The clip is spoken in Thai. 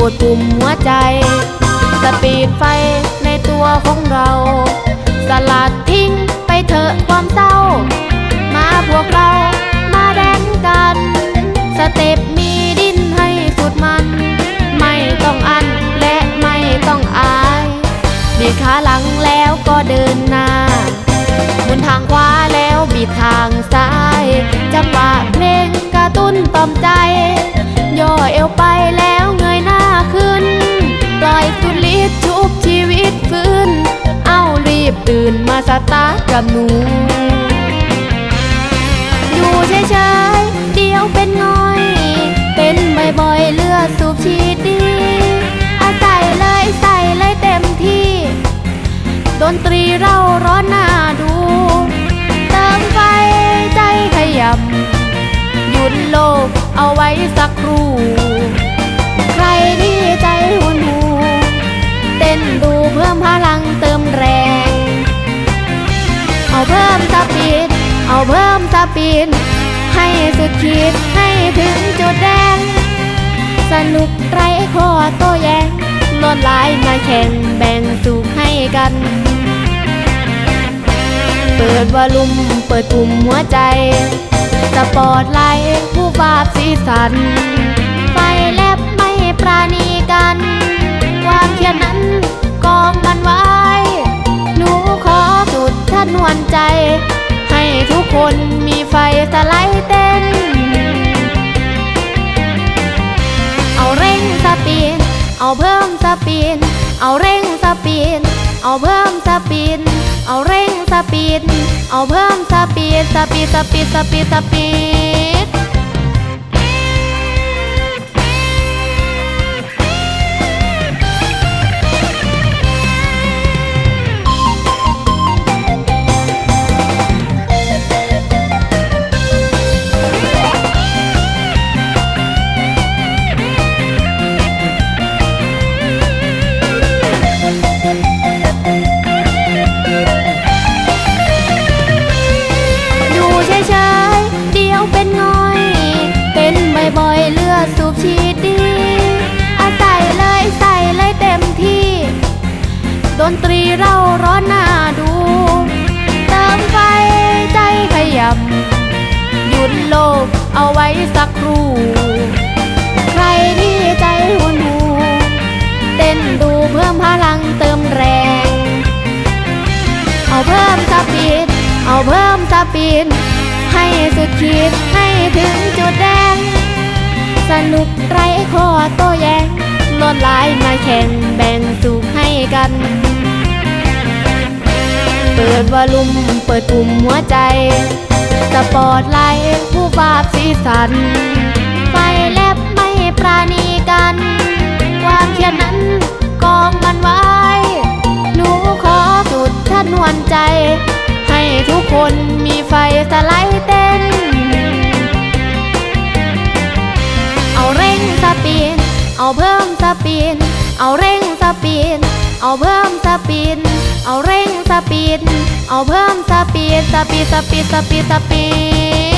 กดปุ่มหัวใจ สปีดไฟ กับหนู อยู่เฉยๆเดี๋ยวเป็นง่อย เป็นบ่อยๆเลือดสูบฉีดดีอาใส่เลยใส่เลยเต็มที่ ดนตรีเราร้อนหน้าดู เติมไฟใจขยำหยุดโลกเอาไว้สักครู่ใครที่ใจหุนหูเต้นดูเพิ่มพลังเติ ปีดให้สุดขีดให้ถึงจุดแดง สนุกไรข้อโต้แย้งลวดลายมาแข่งแบ่งสุขให้กัน เปิดวอลลุ่มเปิดปุ่มหัวใจ สปอร์ตไลท์ผู้บาปสีสัน ไฟแลบไม่ปราณี ปีน เอาเพิ่มสปีน เอาเร่งสปีน เอาเพิ่มสปีดสปีดสปีดสปีดสปีด โลกเอาไว้สักครู่ ใครที่ใจหุนหูเต้นดูเพิ่มพลังเติมแรง เอาเพิ่มสปีด เอาเพิ่มสปีด ให้สุดขีดให้ถึงจุดแดง สนุกไรข้อโต้แย้งลดลายมาแข่งแบ่งสุขให้กัน เปิดวอลลุ่มเปิดปุ่มหัวใจ สปอร์ตไลท์ผู้บาปสีสัน ไฟแลบไม่ปราณีกัน ความเครียดนั้นกองมันไว้ หนูขอสุดท่านนวลใจ ให้ทุกคนมีไฟสไลด์เต้น เอาเร่งสปีน เอาเพิ่มสปีน เอาเร่งสปีน เอาเพิ่มสปีน เอาเร่ง ปีด เอาเพิ่มสปีดสปีดสปีดสปีดสปีด